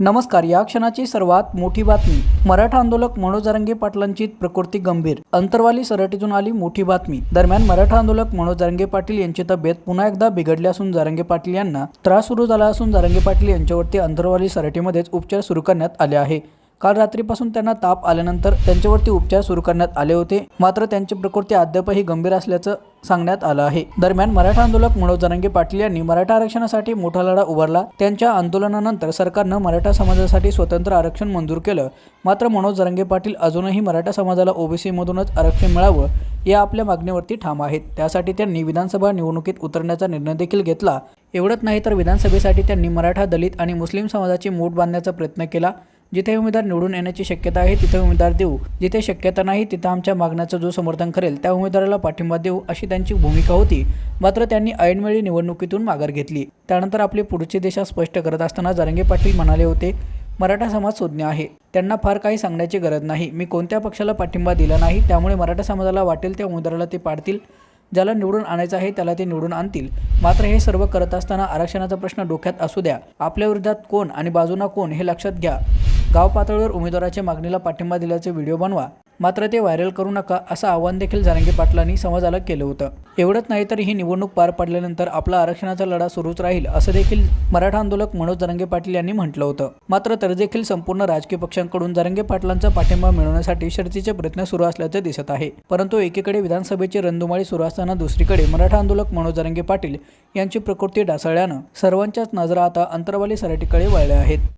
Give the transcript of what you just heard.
नमस्कार या क्षणाची सर्वात मोठी बातमी. मराठा आंदोलक मनोज अरंगे पाटलांची प्रकृती गंभीर. अंतरवाली सरटीतून आली मोठी बातमी. दरम्यान मराठा आंदोलक मनोज जरंगे पाटील यांची तब्येत पुन्हा एकदा बिघडली असून जरंगे पाटील यांना त्रास सुरू झाला असून जरंगे पाटील यांच्यावरती अंतरवाली सरटीमध्येच उपचार सुरू करण्यात आले आहे. काल रात्रीपासून त्यांना ताप आल्यानंतर त्यांच्यावरती उपचार सुरू करण्यात आले होते. मात्र त्यांची प्रकृती अद्यापही गंभीर असल्याचं सांगण्यात आलं आहे. दरम्यान मराठा आंदोलक मनोज जरांगे पाटील यांनी मराठा आरक्षणासाठी मोठा लढा उभारला. त्यांच्या आंदोलनानंतर सरकारनं मराठा समाजासाठी स्वतंत्र आरक्षण मंजूर केलं. मात्र मनोज जरांगे पाटील अजूनही मराठा समाजाला ओबीसीमधूनच आरक्षण मिळावं या आपल्या मागणीवरती ठाम आहेत. त्यासाठी त्यांनी विधानसभा निवडणुकीत उतरण्याचा निर्णय देखील घेतला. एवढंच नाही तर विधानसभेसाठी त्यांनी मराठा दलित आणि मुस्लिम समाजाची मूठ बांधण्याचा प्रयत्न केला. जिथे उमेदवार निवडून येण्याची शक्यता आहे तिथे उमेदवार देऊ. जिथे शक्यता नाही तिथं आमच्या मागण्याचं जो समर्थन करेल त्या उमेदवाराला पाठिंबा देऊ अशी त्यांची भूमिका होती. मात्र त्यांनी ऐनवेळी निवडणुकीतून माघार घेतली. त्यानंतर आपली पुढची दिशा स्पष्ट करत असताना जरंगे पाटील म्हणाले होते मराठा समाज सुज्ञ आहे. त्यांना फार काही सांगण्याची गरज नाही. मी कोणत्या पक्षाला पाठिंबा दिला नाही त्यामुळे मराठा समाजाला वाटेल त्या उमेदवाराला ते पाडतील. ज्याला निवडून आणायचं आहे त्याला ते निवडून आणतील. मात्र हे सर्व करत असताना आरक्षणाचा प्रश्न डोक्यात असू द्या. आपल्या विरोधात कोण आणि बाजूना कोण हे लक्षात घ्या. गाव पातळीवर उमेदवाराच्या मागणीला पाठिंबा दिल्याचे व्हिडिओ बनवा. मात्र ते व्हायरल करू नका असं आवाहन देखील जारंगी पाटलांनी समाजाला केलं होतं. एवढंच नाही तर ही निवडणूक पार पडल्यानंतर आपला आरक्षणाचा लढा सुरूच राहील असं देखील मराठा आंदोलक मनोज जरंगे पाटील यांनी म्हटलं होतं. मात्र तरी देखील संपूर्ण राजकीय पक्षांकडून जरंगे पाटलांचा पाठिंबा मिळवण्यासाठी शर्तीचे प्रयत्न सुरू असल्याचे दिसत आहे. परंतु एकीकडे विधानसभेची रणधुमाळी सुरू असताना दुसरीकडे मराठा आंदोलक मनोज जरंगे पाटील यांची प्रकृती ढासळल्यानं सर्वांच्याच नजरा आता अंतरवाली सराटीकडे वळल्या आहेत.